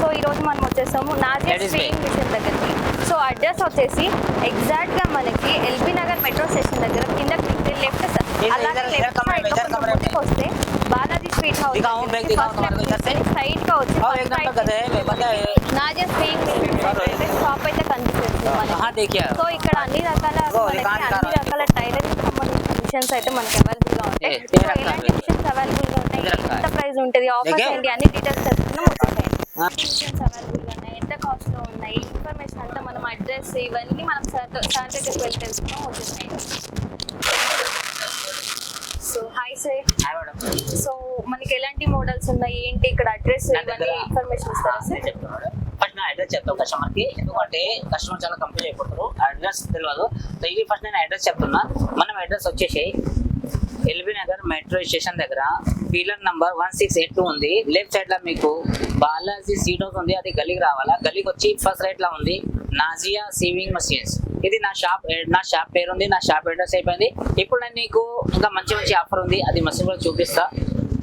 So ఈ రోజు మనం వచ్చేసాము. నాజీ స్ట్రీమ్ మిషన్ దగ్గరికి. సో అడ్రస్ వచ్చేసి ఎగ్జాక్ట్గా మనకి ఎల్బీ నగర్ మెట్రో స్టేషన్ దగ్గర కింద లెఫ్ట్ అలాగే లెఫ్ట్ సైడ్ వస్తే బాలాజీ స్వీట్ హౌస్ సైడ్గా వచ్చి నాజీ స్ట్రీమ్ షాప్ అయితే కనిపిస్తుంది సో ఇక్కడ అన్ని రకాల అన్ని రకాల టైలరింగ్ సంబంధించి మిషన్స్ అయితే మనకి అవైలబుల్గా ఉంటాయి? ఎలాంటి మిషన్స్ అవైలబుల్గా ఉంటాయి? ఏ రకాలు? ఎంత ప్రైస్ ఉంటుంది? ఆఫర్స్? ఏంటి? అన్ని డీటెయిల్స్ తెలుసుకున్నాం। మిషన్స్ అవైలబుల్గా ఉన్నాయి? ఎంత కాస్ట్లో ఉన్నాయి? ఇన్ఫర్మేషన్ అంతా మనం అడ్రస్ ఇవన్నీ మనం సార్ సార్ దగ్గరికి వెళ్ళి తెలుసుకున్నాం వచ్చేసాయి సో హాయ్ సార్ సో మనకి ఎలాంటి మోడల్స్ ఉన్నాయి? ఏంటి ఇక్కడ అడ్రస్ ఇవన్నీ ఇన్ఫర్మేషన్ ఇస్తారా సార్ అడ్రస్ చెప్తాను కస్టమర్కి ఎందుకంటే కస్టమర్ చాలా కంప్లీట్ అయిపోతారు అడ్రస్ తెలియదు సో ఇది ఫస్ట్ నేను అడ్రస్ చెప్తున్నా. మనం అడ్రస్ వచ్చేసి ఎల్బీ నగర్ మెట్రో స్టేషన్ దగ్గర pillar number one six eight two ఉంది. లెఫ్ట్ సైడ్లో మీకు బాలాజీ సీట్ హౌస్ ఉంది. అది గలీకి రావాలా? గలీకి వచ్చి ఫస్ట్ రైట్లో ఉంది. నాజియా సీవింగ్ మషిన్స్ ఇది నా షాప్ నా షాప్ పేరు ఉంది నా షాప్ అడ్రస్ అయిపోయింది. ఇప్పుడు నేను నీకు ఇంకా మంచి మంచి ఆఫర్ ఉంది. అది మషిన్ కూడా చూపిస్తా.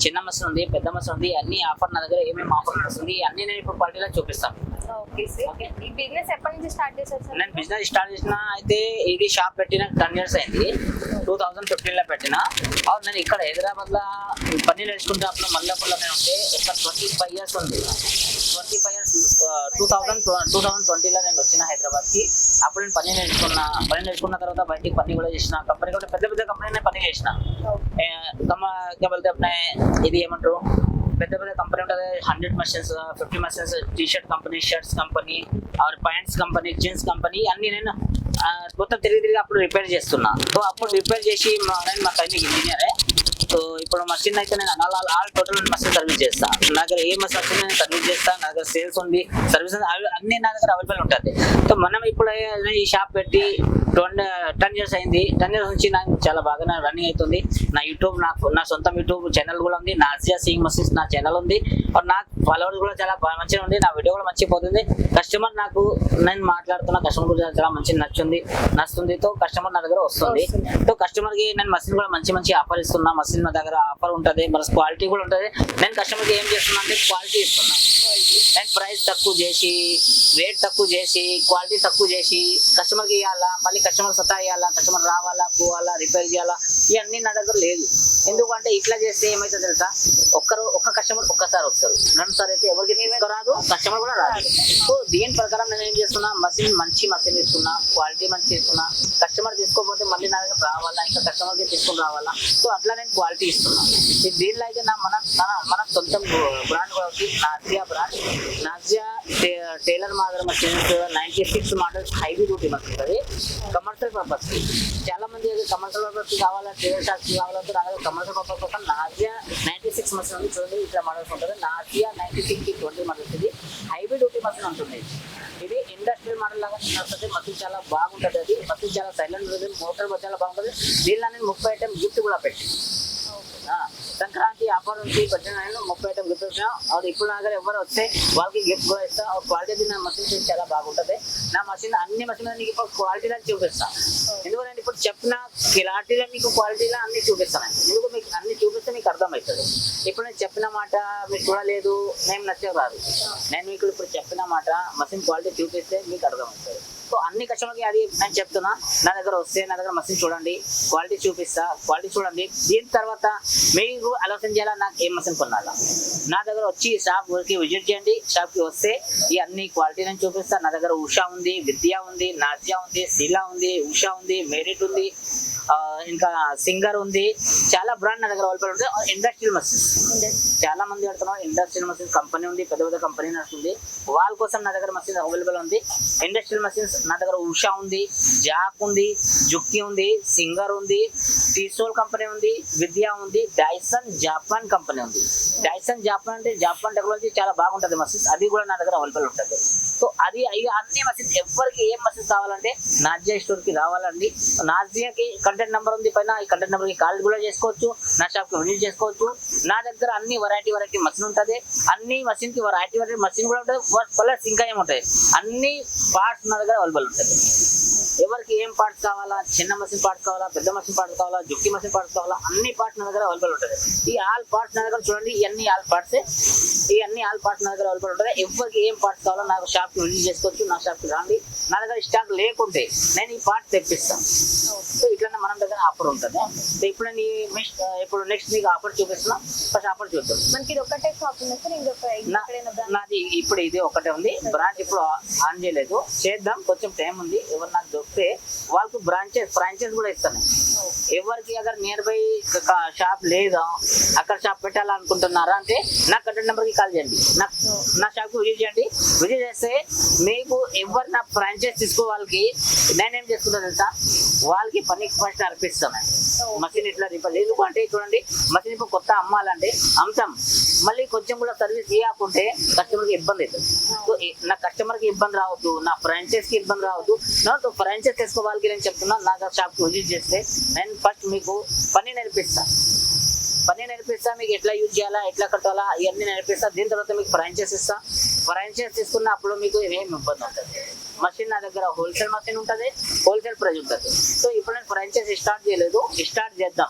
చిన్న మషిన్ ఉంది పెద్ద మషిన్ ఉంది అన్ని ఆఫర్ నా దగ్గర ఏమేమి ఆఫర్ నడుస్తుంది అన్ని నేను ఇప్పుడు క్వాలిటీలో చూపిస్తాను. ఓకే సార్ ఈ బిజినెస్ ఎప్పటి నుంచి స్టార్ట్ చేశారు నేను బిజినెస్ స్టార్ట్ చేసిన అయితే ఇది షాప్ పెట్టిన టెన్ ఇయర్స్ అయింది. టూ థౌజండ్ ఫిఫ్టీన్లో పెట్టిన. అవును నేను ఇక్కడ హైదరాబాద్లో పని నేర్చుకుంటే అప్పుడు మల్లపూర్లో నేను ఉంటే ఇక్కడ ట్వంటీ ఫైవ్ ఇయర్స్ ఉంది. Twenty five years two thousand two thousand ట్వంటీలో నేను వచ్చిన హైదరాబాద్కి. అప్పుడు నేను పని నేర్చుకున్నా పని నేర్చుకున్న తర్వాత బయటికి పని కూడా చేసిన. కంపెనీ కూడా పెద్ద పెద్ద కంపెనీ పని చేసిన. కమల్తే ఇది ఏమంటారు? పెద్ద పెద్ద కంపెనీ ఉంటుంది. Hundred machines fifty machines T shirt company shirts company or pants company jeans company అన్ని నేను మొత్తం తిరిగి తిరిగి అప్పుడు రిపేర్ చేస్తున్నా. సో అప్పుడు రిపేర్ చేసి మా నేను మా తల్లి ఇంజనీరే సో ఇప్పుడు మషిన్ అయితే నేను all all total machine service చేస్తా. నా దగ్గర ఏ మషిన్ వచ్చినా నేను సర్వీస్ చేస్తా నా దగ్గర సేల్స్ ఉంది సర్వీస్ అన్ని నా దగ్గర అవైలబుల్ ఉంటుంది సో మనం ఇప్పుడు ఈ షాప్ పెట్టి ట్వంటీ టెన్ ఇయర్స్ అయింది. టెన్ ఇయర్స్ నుంచి నాకు చాలా బాగా రన్నింగ్ అవుతుంది. నా యూట్యూబ్ నాకు నా సొంత యూట్యూబ్ ఛానల్ కూడా ఉంది. నాజియా సింగ్ మసీస్ నా ఛానల్ ఉంది. నాకు ఫాలోవర్స్ కూడా చాలా బాగా మంచిగా ఉంది. నా వీడియో కూడా మంచిగా పోతుంది. కస్టమర్ నాకు నేను మాట్లాడుతున్న కస్టమర్ కూడా చాలా మంచిగా నచ్చుంది నచ్చుతుంది. తో కస్టమర్ నా దగ్గర వస్తుంది. సో కస్టమర్కి నేను మసీన్ కూడా మంచి మంచి ఆఫర్ ఇస్తున్నా. మసీన్ మా దగ్గర ఆఫర్ ఉంటుంది మన క్వాలిటీ కూడా ఉంటుంది. నేను కస్టమర్కి ఏం చేస్తున్నా అంటే క్వాలిటీ ఇస్తున్నా. అండ్ ప్రైస్ తక్కువ చేసి రేట్ తక్కువ చేసి క్వాలిటీ తక్కువ చేసి కస్టమర్కి ఇవ్వాలా మళ్ళీ కస్టమర్ సతా ఇవ్వాలా కస్టమర్ రావాలా పోవాలా రిపేర్ చేయాలా ఇవన్నీ నా దగ్గర లేదు. ఎందుకంటే ఇట్లా చేస్తే ఏమైతే తెలుసా? ఒక్కరు ఒక్క కస్టమర్ ఒక్కసారి వస్తారు. రెండు సార్ అయితే ఎవరికి రాదు కస్టమర్ కూడా రాదు. సో దీని ప్రకారం నేను ఏం చేస్తున్నా మసిన్ మంచి మసిన్ ఇస్తున్నా క్వాలిటీ మంచి ఇస్తున్నా. కస్టమర్ తీసుకోకపోతే మళ్ళీ నా దగ్గర రావాలా ఇంకా కస్టమర్కి తీసుకుని రావాలా. సో అట్లా నేను క్వాలిటీ క్వాలిటీ ఈ దీనిలో అయితే నా మన మన- మన సొంతం బ్రాండ్ కూడా వచ్చి నాజియా బ్రాండ్. నాజియా టే- టైలర్ మాదిరి machines ninety six models heavy duty వస్తుంది కమర్షియల్ పర్పస్ చాలా మంది కమర్షియల్ పర్పస్ కావాలా టైలర్ షాప్స్ కావాలంటే అలాగే కమర్షియల్ పర్పస్ కోసం నాజియా నైంటీ సిక్స్ మషిన్ ఉంది. చూడండి ఇట్లా మోడల్స్ ఉంటుంది. Nazia ninety six twenty models ఇది. హైవీ డ్యూటీ మషిన్ ఉంటుంది. ఇది ఇండస్ట్రియల్ మోడల్ లాగా నడుస్తుంది మసీన్ చాలా బాగుంటుంది అది. మసీన్ చాలా సైలెంట్ ఉంటుంది మోటార్ చాలా బాగుంటుంది. దీనిలో నేను ముప్పై ఐటమ్ గిఫ్ట్ కూడా పెట్టి సంక్రాంతి ఆఫర్ నుంచి పెట్టిన నేను ముప్పై ఐటమ్ గిఫ్ట్ ఇచ్చాను అది ఇప్పుడు నా దగ్గర ఎవరు వస్తే వాళ్ళకి గిఫ్ట్ కూడా ఇస్తాం. క్వాలిటీ నా మషిన్ చాలా బాగుంటుంది. నా మసీన్ అన్ని మషిన్ నీకు ఇప్పుడు క్వాలిటీలో చూపిస్తాను ఎందుకంటే ఇప్పుడు చెప్పిన క్లారిటీలో మీకు క్వాలిటీలో అన్ని చూపిస్తాను. ఎందుకు మీకు అన్ని చూపిస్తే మీకు అర్థమవుతుంది. ఇప్పుడు నేను చెప్పిన మాట మీరు చూడలేదు నేను నచ్చే రాదు నేను మీకు ఇప్పుడు చెప్పిన మాట మసీన్ క్వాలిటీ చూపిస్తే మీకు అర్థమవుతుంది. సో అన్ని కస్టమర్కి అది నేను చెప్తున్నా నా దగ్గర వస్తే నా దగ్గర మసీన్ చూడండి క్వాలిటీ చూపిస్తా క్వాలిటీ చూడండి. దీని తర్వాత మీరు ఆలోచన చేయాలా నాకు ఏం మషిన్ కొనాలా? నా దగ్గర వచ్చి షాప్కి విజిట్ చేయండి షాప్కి వస్తే ఈ అన్ని క్వాలిటీ నేను చూపిస్తా. నా దగ్గర ఉషా ఉంది విద్య ఉంది నాజ్యా ఉంది శీలా ఉంది ఉషా ఉంది మెరిట్ ఉంది. ఇంకా సింగర్ ఉంది. చాలా బ్రాండ్ నా దగ్గర అవైలబుల్ ఉంది ఇండస్ట్రియల్ మషిన్స్ చాలా మంది అడుగుతున్నారు ఇండస్ట్రియల్ మషిన్స్ కంపెనీ ఉంది పెద్ద పెద్ద కంపెనీ నడుస్తుంది. వాళ్ళ కోసం నా దగ్గర మషిన్ అవైలబుల్ ఉంది. ఇండస్ట్రియల్ మషిన్స్ నా దగ్గర ఉషా ఉంది జాక్ ఉంది జుక్కి ఉంది సింగర్ ఉంది టీసోల్ కంపెనీ ఉంది విద్య ఉంది డైసన్ జాపాన్ కంపెనీ ఉంది. డైసన్ జాపాన్ అంటే జాపాన్ టెక్నాలజీ చాలా బాగుంటుంది మషిన్స్ అది కూడా నా దగ్గర అవైలబుల్ ఉంటుంది. సో అది అవి అన్ని మషిన్స్ ఎవరికి ఏం మషిన్స్ కావాలంటే నాజియా స్టోర్కి రావాలండి. నాజియాకి కంటెంట్ నెంబర్ ఉంది పైన ఈ కంటెంట్ నెంబర్కి కాల్ కూడా చేసుకోవచ్చు నా షాప్కి విజిట్ చేసుకోవచ్చు. నా దగ్గర అన్ని వెరైటీ వెరైటీ మషిన్ ఉంటుంది. అన్ని మషిన్కి వెరైటీ వెరైటీ మషిన్ కూడా ఉంటుంది. ప్లస్ ఇంకా ఏముంటాయి అన్ని పార్ట్స్ నా దగ్గర అవైలబుల్ ఉంటుంది ఎవరికి ఏం పార్ట్స్ కావాలా? చిన్న మషిన్ పార్ట్స్ కావాలా? పెద్ద మషిన్ పార్ట్స్ కావాలా? జుక్కి మషిన్ పార్ట్స్ కావాలా? అన్ని పార్ట్స్ నా దగ్గర అవైలబుల్ ఉంటుంది ఈ ఆల్ పార్ట్స్ నా దగ్గర చూడండి ఇవన్నీ ఆల్ పార్ట్స్ ఇవన్నీ ఆల్ పార్ట్స్ నా దగ్గర అవైలబుల్ ఉంటుంది ఎవరికి ఏం పార్ట్స్ కావాలో నాకు షాప్కి విజిట్ చేసుకోవచ్చు నా షాప్కి రాండి. నా దగ్గర స్టాక్ లేకుంటే నేను ఈ పార్ట్ తెప్పిస్తాను. సో ఇట్లనే మన దగ్గర ఆఫర్ ఉంటుంది. సో ఇప్పుడు మిస్- ఇప్పుడు నెక్స్ట్ మీకు ఆఫర్ చూపిస్తున్నా. ఫస్ట్ ఆఫర్ చూద్దాం. మనకి ఇది ఒకటే షాప్ నా- నాది ఇప్పుడు ఇది ఒకటే ఉంది. బ్రాంచ్ ఇప్పుడు ఆన్ చేయలేదు. చేద్దాం. కొంచెం టైం ఉంది. ఎవరు నాకు దొరికితే వాళ్ళకు బ్రాంచెస్ ఫ్రాంచైజ్ కూడా ఇస్తాను ఎవరికి అగర్ నియర్ బై షాప్ లేదా అక్కడ షాప్ పెట్టాలనుకుంటున్నారా అంటే నా కంటెంట్ నెంబర్కి కాల్ చేయండి. నా నా షాప్ విజిట్ చేయండి. విజిట్ చేస్తే మీకు ఎవరు నా ఫ్రాంచైజ్ తీసుకో వాళ్ళకి నేనేం చేసుకుంటాను తెలుసా? వాళ్ళకి పని ఫస్ట్ అర్పిస్తాను మసీన్ ఇట్లా రిపేర్ ఎందుకంటే చూడండి మసీన్ ఇప్పుడు కొత్త అమ్మాలంటే అమ్ముతాం. మళ్ళీ కొంచెం కూడా సర్వీస్ ఇవ్వకుంటే కస్టమర్కి ఇబ్బంది అవుతుంది. సో నా కస్టమర్కి ఇబ్బంది రావద్దు నా ఫ్రాంచైజ్కి ఇబ్బంది రావద్దు. నాకు ఫ్రాంచైజ్ తీసుకోవాలి నేను చెప్తున్నా నా షాప్కి విజిట్ చేస్తే నేను ఫస్ట్ మీకు పని నేర్పిస్తాను పని నేర్పిస్తా మీకు ఎట్లా యూజ్ చేయాలా ఎట్లా కట్టాలా ఇవన్నీ నేర్పిస్తా. దీని తర్వాత మీకు ఫ్రాంచైజ్ ఇస్తా. ఫ్రాంచైజ్ తీసుకున్నప్పుడు మీకు ఏం ఇబ్బంది ఉంటుంది? మషిన్ నా దగ్గర హోల్సేల్ మషిన్ ఉంటుంది హోల్సేల్ ప్రైస్ ఉంటుంది. సో ఇప్పుడు నేను ఫ్రాంచైజ్ స్టార్ట్ చేయలేదు. స్టార్ట్ చేద్దాం.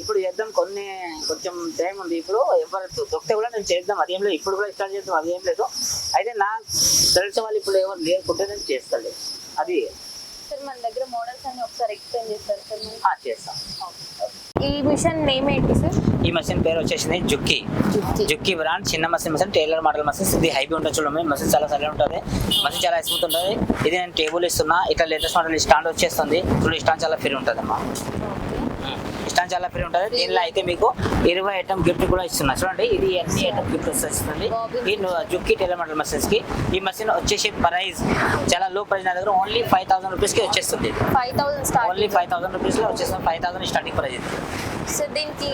ఇప్పుడు చేద్దాం. కొన్ని కొంచెం టైం ఉంది. ఇప్పుడు ఎవరు దొరికితే కూడా నేను చేద్దాం. అదేం లేదు. ఇప్పుడు కూడా స్టార్ట్ చేద్దాం. అదేం లేదు. అయితే నాకు తెలిసిన వాళ్ళు ఇప్పుడు ఎవరు లేకుంటే నేను చేస్తాను అది సార్ మన దగ్గర మోడల్స్ అన్ని ఒకసారి ఎక్స్ప్లెయిన్ చేస్తారు సార్ మనకి? ఆ, చేస్తాం. ఈ మిషన్ నేమ్ ఏంటి సార్? ఈ మషిన్ పేరు వచ్చేసింది జుక్కి. జుక్కి. బ్రాండ్ చిన్న machine machine tailor model machine ఇది హైబీ ఉంటుంది చూడండి మసీన్ చాలా సరైన ఉంటుంది. మసీన్ చాలా స్మూత్ ఉంటుంది. ఇది నేను టేబుల్ ఇస్తున్నా. ఇట్లా లేటెస్ట్ మోడల్ స్టాండ్ వచ్చేస్తుంది. చూడండి స్టాండ్ చాలా ఫ్రీ ఉంటుంది అమ్మా స్టాండ్ చాలా ఫ్రీ ఉంటుంది. దీనిలో అయితే మీకు ఇరవై ఐటమ్ గిఫ్ట్ కూడా ఇస్తున్నా. చూడండి ఇది అన్ని ఐటమ్ గిఫ్ట్ వస్తుంది ఈ జుక్కి టైలర్ మోడల్ మసీన్స్కి. ఈ మసీన్ వచ్చేసి ప్రైస్ చాలా లో ప్రైస్ నా దగ్గర ఓన్లీ ఫైవ్ థౌసండ్ రూపీస్కి వచ్చేస్తుంది. ఓన్లీ ఫైవ్ థౌసండ్ రూపీస్లో వచ్చేస్తుంది. ఫైవ్ థౌసండ్ స్టార్టింగ్ ప్రైస్ ఇది. సార్ దీనికి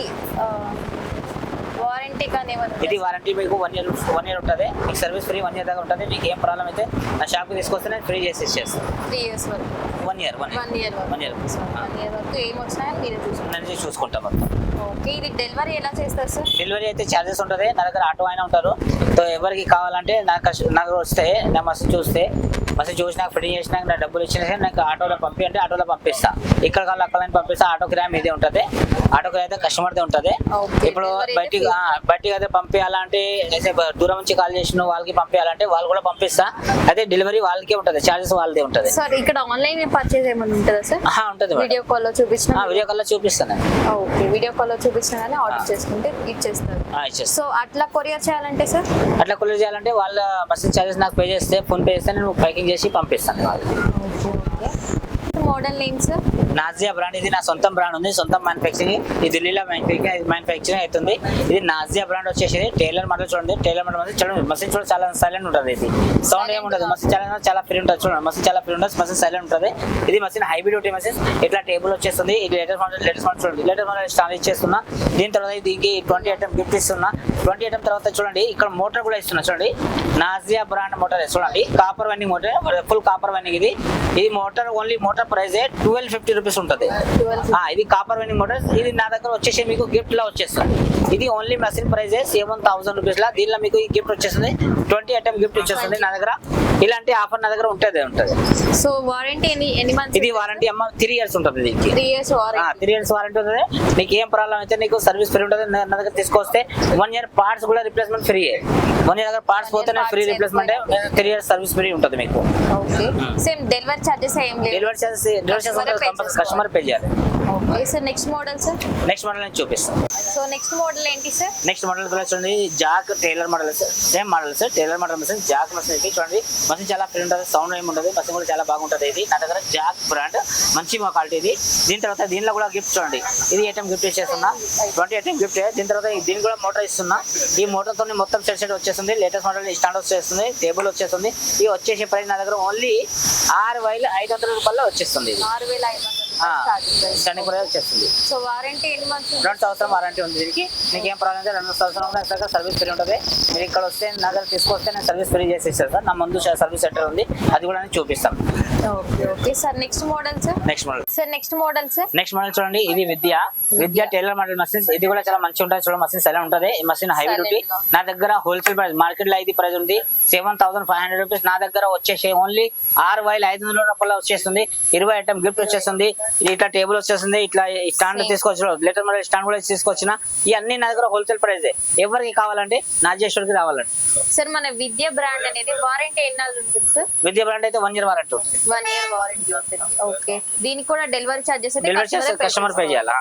వారంటీ కానీ ఇది వారంటీ మీకు వన్ ఇయర్ వన్ ఇయర్ ఉంటుంది. మీకు సర్వీస్ ఫ్రీ వన్ ఇయర్ దాకా ఉంటుంది. మీకు ఏం ప్రాబ్లం అయితే నా షాప్కి తీసుకొస్తే నేను ఫ్రీ చేసి ఇచ్చేస్తాను త్రీ ఇయర్స్ వరకు. One year one one year one year one year వరకు. ఏం మీరే చూసుకుంటారు నేను చూసుకుంటాం మొత్తం. ఓకే ఇది డెలివరీ ఎలా చేస్తారు సార్ డెలివరీ అయితే ఛార్జెస్ ఉంటుంది. నా దగ్గర ఆటో అయినా ఉంటారు. సో ఎవరికి కావాలంటే నాకు నాకు వస్తే నా మస్తు చూస్తే మస్తు చూసి నాకు ఫిట్టింగ్ చేసినాక నా డబ్బులు ఇచ్చిన నాకు ఆటోలో పంపి అంటే ఆటోలో పంపిస్తా. ఇక్కడ కావాలి అక్కడ పంపిస్తా ఆటో కిరాయి మీదే ఉంటుంది. ఆటో కిరాయి అయితే కస్టమర్దే ఉంటుంది. ఇప్పుడు బయటికి బయటికి అయితే పంపించాలంటే దూరం నుంచి కాల్ చేసిన వాళ్ళకి పంపించాలంటే వాళ్ళు కూడా పంపిస్తా. అయితే డెలివరీ వాళ్ళకే ఉంటుంది ఛార్జెస్ వాళ్ళదే ఉంటుంది. సార్ ఇక్కడ ఆన్లైన్ పర్చేజ్ ఏమైనా ఉంటుందా సార్? ఉంటుంది. వీడియో కాల్లో చూపించిన ఆ, వీడియో కాల్లో చూపిస్తాను. ఓకే వీడియో కాల్లో చూపించిన కానీ ఆర్డర్. చేసుకుంటే ఇచ్చేస్తారు. సో అట్లా కొరియర్ చేయాలంటే సార్? అట్లా కొలియర్ చేయాలంటే వాళ్ళ బస్సు ఛార్జెస్ నాకు పే చేస్తే ఫోన్ పే చేస్తే నేను ప్యాకింగ్ చేసి పంపిస్తాను. వాళ్ళకి model name sir? Nazia brand ఇది నా సొంతం బ్రాండ్ ఉంది సొంతం మ్యానుఫ్యాక్చరింగ్ ఇది ఢిల్లీలో మ్యానుఫ్యాక్చరింగ్ అవుతుంది. ఇది నాజియా బ్రాండ్ వచ్చేసి టైలర్ మోడల్ చూడండి. టైలర్ మోడల్ చూడండి. మసీన్ చూడండి చాలా సైలెంట్ ఉంటుంది ఇది. సౌండ్ ఏమి ఉండదు మసీన్ చాలా చాలా ఫ్రీ ఉంటుంది. చూడండి మసీన్ చాలా ఫ్రీ ఉంటుంది మసీన్ సైలెంట్ ఉంటుంది. ఇది మసీన్ హైబ్రిడ్ ఒకటి మసీన్ ఇట్లా టేబుల్ వచ్చేస్తుంది. ఇది లేటెస్ట్ మోడల్ లేటెస్ట్ మోడల్ చూడండి. లేటెస్ట్ మోడల్ స్టార్ట్ ఇచ్చేస్తున్నా దీని తర్వాత దీనికి ట్వంటీ ఐటమ్ గిఫ్ట్ ఇస్తున్నా. ట్వంటీ ఐటమ్ తర్వాత చూడండి ఇక్కడ మోటార్ కూడా ఇస్తున్నా. చూడండి. నాజియా బ్రాండ్ మోటార్ చూడండి. Copper winding motor full copper winding ఇది. ఈ motor only motor price twelve fifty rupees ఉంటుంది. ఆ, ఇది కాపర్ వైండింగ్ మోటార్ ఇది నా దగ్గర వచ్చేసి మీకు గిఫ్ట్లో వచ్చేస్తుంది. ఇది only machine price seven thousand rupees లా. దీనిలో మీకు ఈ గిఫ్ట్ వచ్చేస్తుంది. ట్వంటీ ఐటమ్ గిఫ్ట్ వచ్చేస్తుంది నా దగ్గర. ఇలాంటి ఆఫర్ నా దగ్గర ఉంటుంది ఉంటుంది. సో వారంటీ ఎన్ని ఎన్ని మంత్స్ ఇది వారంటీ అమ్మ త్రీ ఇయర్స్ ఉంటుంది దీనికి. Three years warranty three years warranty ఉంటుంది. నీకు ఏం ప్రాబ్లం అయితే నీకు సర్వీస్ ఫ్రీ ఉంటుంది. నా దగ్గర తీసుకొస్తే వన్ ఇయర్ పార్ట్స్ కూడా రిప్లేస్మెంట్ ఫ్రీ వన్ ఇయర్ దగ్గర పార్ట్స్ పోతే free replacement three years service free ఉంటుంది మీకు. ఓకే సేమ్ డెలివరీ చార్జెస్ ఏం డెలివరీ చార్జెస్ కస్టమర్ పే చేయాలి. Okay sir next model sir next model నేను చూపిస్తాను. సో నెక్స్ట్ మోడల్ ఏంటి సార్ నెక్స్ట్ మోడల్ కూడా చూడండి. Jack tailor model same model sir tailor model machine Jack machine ఇది చూడండి. Machine చాలా ఫ్రీ ఉంటుంది సౌండ్ ఏమి ఉంటుంది మసీన్ కూడా చాలా బాగుంటుంది ఇది. నా దగ్గర జాక్ బ్రాండ్ మంచి మా క్వాలిటీ ఇది. దీని తర్వాత దీనిలో కూడా గిఫ్ట్ చూడండి. ఇది ఐటమ్ గిఫ్ట్ ఇచ్చేస్తున్నా ట్వంటీ ఐటమ్ గిఫ్ట్ దీని తర్వాత దీని కూడా మోటార్ ఇస్తున్నా. ఈ మోటార్తో మొత్తం సెట్ సెట్ వచ్చేస్తుంది. లేటెస్ట్ మోడల్ స్టాండ్ వచ్చేస్తుంది. టేబుల్ వచ్చేస్తుంది. ఈ వచ్చేసే ప్రైస్ నా దగ్గర ఓన్లీ ఆరు వేల ఐదు వందల రూపాయల్లో వచ్చేస్తుంది ఇది. ఆరు వేల ఐదు వందలు. స్టాండింగ్ ప్రైస్ వచ్చేస్తుంది. సో వారంటీ ఎన్ని మంత్స్ రెండు సంవత్సరం వారంటీ ఉంది దీనికి. మీకు ఏం ప్రాబ్లం అయితే రెండు సంవత్సరం సర్వీస్ ఫ్రీ ఉంటుంది. మీరు ఇక్కడ వస్తే నా దగ్గర తీసుకొస్తే నేను సర్వీస్ ఫ్రీ చేసి ఇస్తాను సార్. నా ముందు సర్వీస్ సెంటర్ ఉంది. అది కూడా నేను చూపిస్తాను. Okay okay sir next model sir next model sir next model sir next model చూడండి ఇది Vidya. Vidya tailor model machines ఇది కూడా చాలా మంచిగా ఉంటుంది. చూడండి మషిన్స్ ఎలా ఉంటుంది. ఈ మషిన్ హై Silent డ్యూటీ. నా దగ్గర హోల్సేల్ ప్రైస్ మార్కెట్లో ఇది ప్రైస్ ఉంది. Seven thousand five hundred rupees నా దగ్గర వచ్చేసి ఓన్లీ ఆరు వేల ఐదు వందల రూపాయలు వచ్చేస్తుంది. ఇరవై ఐటమ్ గిఫ్ట్ వచ్చేస్తుంది. ఇట్లా టేబుల్ వచ్చేస్తుంది. ఇట్లా స్టాండ్. తీసుకొచ్చిన లేటర్ మోడల్ స్టాండ్ కూడా తీసుకొచ్చిన. ఇవన్నీ నా దగ్గర హోల్సేల్ ప్రైస్ ఎవరికి కావాలంటే నాజేశ్వరికి రావాలంటే సార్ మన విద్య బ్రాండ్ అనేది వారంటీ ఎన్నాళ్ళు ఉంటుంది సార్ విద్య బ్రాండ్ అయితే వన్ ఇయర్ వారంటీ ఉంటుంది. వన్ ఇయర్ వారంటీ ఉంటుంది ఓకే దీనికి కూడా డెలివరీ చార్జెస్ అయితే డెలివరీ కస్టమర్ పే చేయాలా.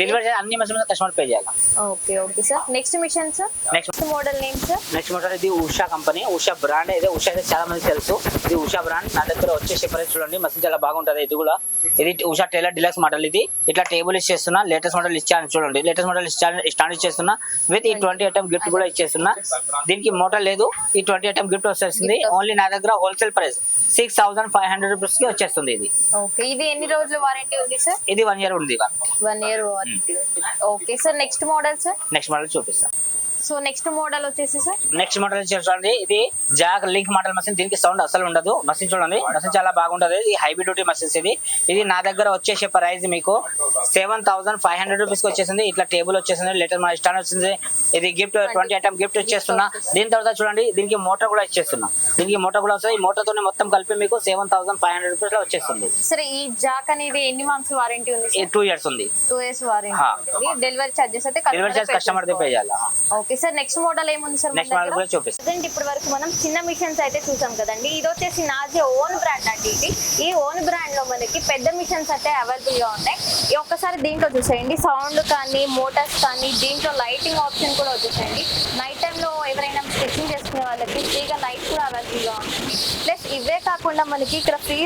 డెలివరీ అన్ని మధ్య కస్టమర్ పే చేయాలా? Okay okay sir next machine sir next model name sir next model ఇది ఉషా కంపెనీ. ఉషా బ్రాండ్ అయితే ఉషా అయితే చాలా మంది తెలుసు. ఇది ఉషా బ్రాండ్ నా దగ్గర వచ్చేసి ప్రైస్ చూడండి. మస్తు చాలా బాగుంటది. ఇది కూడా ఇది ఉషా టైలర్ డిలక్స్ మోడల్ ఇది. ఇట్లా టేబుల్ ఇచ్చేస్తున్నా లేటెస్ట్ మోడల్ ఇచ్చాను చూడండి. లేటెస్ట్ మోడల్ స్టాండ్ ఇచ్చేస్తున్నా. విత్ ఈ ట్వంటీ ఐటమ్ గిఫ్ట్ కూడా ఇచ్చేస్తున్నా. దీనికి మోటార్ లేదు. ఈ ట్వంటీ ఐటమ్ గిఫ్ట్ వచ్చేస్తుంది ఓన్లీ నా దగ్గర wholesale price six thousand five hundred రూపీస్కి వచ్చేస్తుంది ఇది. ఓకే. ఇది ఎన్ని రోజులు వారంటీ ఉంది సార్? ఇది వన్ ఇయర్ ఉంది one year warranty okay sir. Next model sir? Next model చూపిస్తాను సో నెక్స్ట్ మోడల్ వచ్చేసి సార్? నెక్స్ట్ మోడల్ చూడండి. ఇది జాక్ లింక్ మోడల్ మషిన్. దీనికి సౌండ్ అసలు ఉండదు. మషిన్ చూడండి. మషిన్ చాలా బాగుంటది ఇది హైబీ డ్యూటీ మషిన్స్ ఇది. ఇది నా దగ్గర వచ్చేసే ప్రైస్ మీకు సెవెన్ థౌసండ్ ఫైవ్ హండ్రెడ్ రూపీస్కి వచ్చేసింది. ఇట్లా టేబుల్ వచ్చేసింది. లెటర్ మా స్టాండ్ వచ్చింది. ఇది గిఫ్ట్ ట్వంటీ ఐటమ్ గిఫ్ట్ ఇచ్చేస్తున్నా దీని తర్వాత చూడండి. దీనికి మోటార్ కూడా ఇచ్చేస్తున్నా. దీనికి మోటార్ కూడా వస్తుంది ఈ మోటార్ తోనే మొత్తం కలిపి మీకు సెవెన్ థౌసండ్ ఫైవ్ హండ్రెడ్ రూపీస్లో వచ్చేస్తుంది. సర్ ఈ జాక్ అనేది ఎన్ని మంత్స్ వారంటీ ఉంది టూ ఇయర్స్ ఉంది. Two years warranty delivery charges అయితే డెలివరీ చార్జ్ కస్టమర్ పే చేయాలి. ఓకే సార్ నెక్స్ట్ మోడల్ ఏముంది సార్ నెక్స్ట్ మోడల్ కూడా ఇప్పటి వరకు మనం చిన్న మిషన్స్ అయితే చూసాం కదండి. ఇది వచ్చేసి నాజీ ఓన్ బ్రాండ్ అండి ఇది. ఈ ఓన్ బ్రాండ్లో మనకి పెద్ద మిషన్స్ అయితే అవైలబుల్గా ఉన్నాయి. ఒక్కసారి దీంట్లో చూసేయండి. సౌండ్ కానీ మోటార్స్ కానీ దీంట్లో లైటింగ్ ఆప్షన్ కూడా వచ్చేసేయండి. నైట్ టైంలో ఎవరైనా స్టిచ్చింగ్ చేసుకునే వాళ్ళకి ఫ్రీగా లైట్ కూడా అవైలబుల్గా ఉంటుంది. ఇవే కాకుండా మనకి ఇక్కడ ఫ్రీ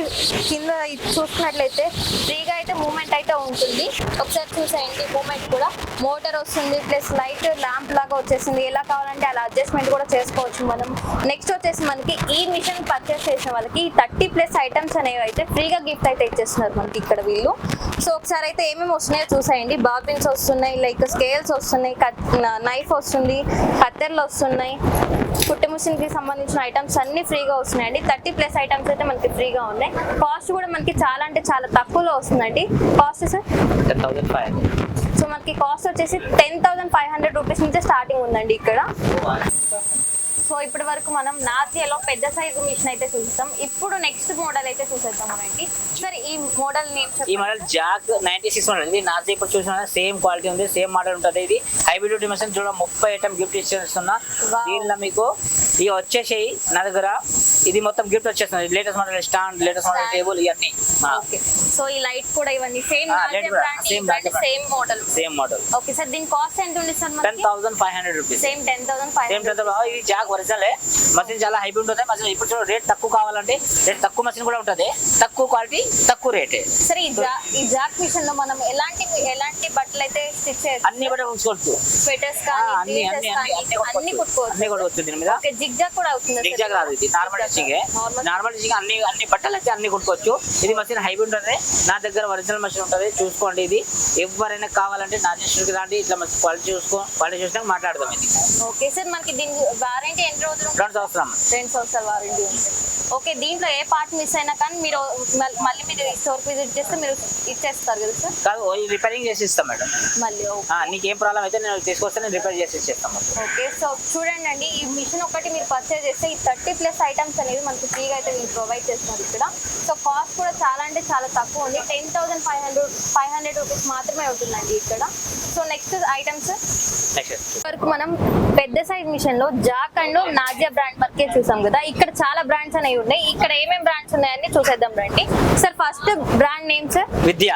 కింద చూసినట్లయితే చూసుకున్నట్లయితే ఫ్రీగా అయితే మూమెంట్ అయితే ఉంటుంది. ఒకసారి చూసేయండి మూమెంట్ కూడా. మోటార్ వస్తుంది ప్లస్ లైట్ ల్యాంప్ లాగా వచ్చేసింది. ఎలా కావాలంటే అలా అడ్జస్ట్మెంట్ కూడా చేసుకోవచ్చు మనం. నెక్స్ట్ వచ్చేసి మనకి ఈ మిషన్ పర్చేస్ చేసిన వాళ్ళకి థర్టీ ప్లస్ ఐటమ్స్ అనేవి అయితే ఫ్రీగా గిఫ్ట్ అయితే ఇచ్చేస్తున్నారు మనకి ఇక్కడ వీళ్ళు. సో ఒకసారి అయితే ఏమేమి వస్తున్నాయో చూసేయండి. బాబిన్స్ వస్తున్నాయి లైక్ స్కేల్స్ వస్తున్నాయి కట్ నైఫ్ వస్తుంది కత్తెర్లు వస్తున్నాయి. కుట్టు మిషన్కి సంబంధించిన ఐటమ్స్ అన్ని ఫ్రీగా వస్తున్నాయండి. థర్టీ ప్లస్ ఐటమ్స్ అయితే మనకి ఫ్రీగా ఉన్నాయి. కాస్ట్ కూడా మనకి చాలా అంటే చాలా తక్కువలో వస్తుందండి. Cost sir? సో మనకి కాస్ట్ వచ్చేసి ten thousand five hundred rupees నుంచి స్టార్టింగ్ ఉందండి ఇక్కడ. సో ఇప్పటి వరకు మనం నాజియాలో పెద్ద సైజు మిషన్ అయితే చూస్తాం. ఇప్పుడు నెక్స్ట్ మోడల్ అయితే చూసేద్దాం మనకి. సార్ ఈ మోడల్ నేమ్ ఈ model Jack ninety six model ఇది నాది ఇప్పుడు చూసిన సేమ్ క్వాలిటీ ఉంది సేమ్ మోడల్ ఉంటుంది ఇది. హైబ్రిడ్ డ్యూటీ మెషిన్ చూడ ముప్పై ఐటమ్ గిఫ్ట్ ఇచ్చేస్తున్నా. దీనిలో మీకు ఇవి వచ్చేసి నా దగ్గర. ఇది మొత్తం గిఫ్ట్ వచ్చేస్తుంది. Latest model stand latest model. Table ఇవన్నీ. ఓకే సో ఈ లైట్ కూడా ఇవన్నీ same. Same model same model okay sir దీని కాస్ట్ ఎంత ఉంది sir ten thousand five hundred rupees same ten thousand five same ten ఇది జాక్ ఒరిజినల్. మషిన్ చాలా hybrid ఉంటుంది. మషిన్ ఇప్పుడు చూడ రేట్ తక్కువ కావాలంటే రేట్ తక్కువ మషిన్ కూడా ఉంటుంది. తక్కువ క్వాలిటీ తక్కువ రేటే సరే ఈ జాక్ మిషన్లో మనం ఎలాంటి ఎలాంటి బట్టలు అయితే స్టిచ్ అన్ని స్వెటర్స్ కానీ అన్ని కుట్టుకోవచ్చు. దీని మీద. జిగ్ కూడా అవుతుంది జిగ్ జాగ్ రాదు ఇది. Normal stitching Normal. Normal stitching అన్ని అన్ని బట్టలు అయితే అన్ని కుట్టుకోవచ్చు. ఇది హైబ్రిడ్ ఉంటుంది. నా దగ్గర ఒరిజినల్ మషిన్ ఉంటుంది. చూసుకోండి ఇది. ఎవరైనా కావాలంటే నా చేసిన రాండి. ఇట్లా మంచి క్వాలిటీ చూసుకో క్వాలిటీ చూసినాక మాట్లాడదాం ఇది. ఓకే సార్ మనకి దీని వారంటీ ఎన్ని రోజులు? రెండు సంవత్సరం రెండు సంవత్సరాల వారంటీ ఉంటుంది ఓకే దీంట్లో ఏ పార్ట్ మిస్ అయినా కానీ మీరు మళ్ళీ మీరు స్టోర్ విజిట్ చేస్తే మీరు ఇచ్చేస్తారు కదా సార్? కాదు రిపేరింగ్ చేసి ఇస్తాం మేడం. మళ్ళీ నీకు ఏం ప్రాబ్లం అయితే నేను తీసుకొస్తే నేను రిపేర్ చేసి ఇచ్చేస్తాం ఓకే సో చూడండి అండి ఈ మిషన్ ఒకటి మీరు పర్చేజ్ చేస్తే ఈ థర్టీ ప్లస్ ఐటమ్స్ అనేది మనకి ఫ్రీగా అయితే మీరు ప్రొవైడ్ చేస్తున్నారు ఇక్కడ. సో కాస్ట్ కూడా చాలా అంటే చాలా తక్కువ ఉంది. Ten thousand five hundred five hundred rupees మాత్రమే ఉంటుందండి ఇక్కడ. సో నెక్స్ట్ ఐటమ్స్ వరకు మనం పెద్ద సైజ్ మిషన్లో జాక్ అండ్ నాజియా బ్రాండ్ వరకే చూసాం కదా. ఇక్కడ చాలా బ్రాండ్స్ అనేవి ఉన్నాయి. ఇక్కడ ఏమేమి బ్రాండ్స్ ఉన్నాయని చూసేద్దాం రండి. Sir first brand name sir? Vidya.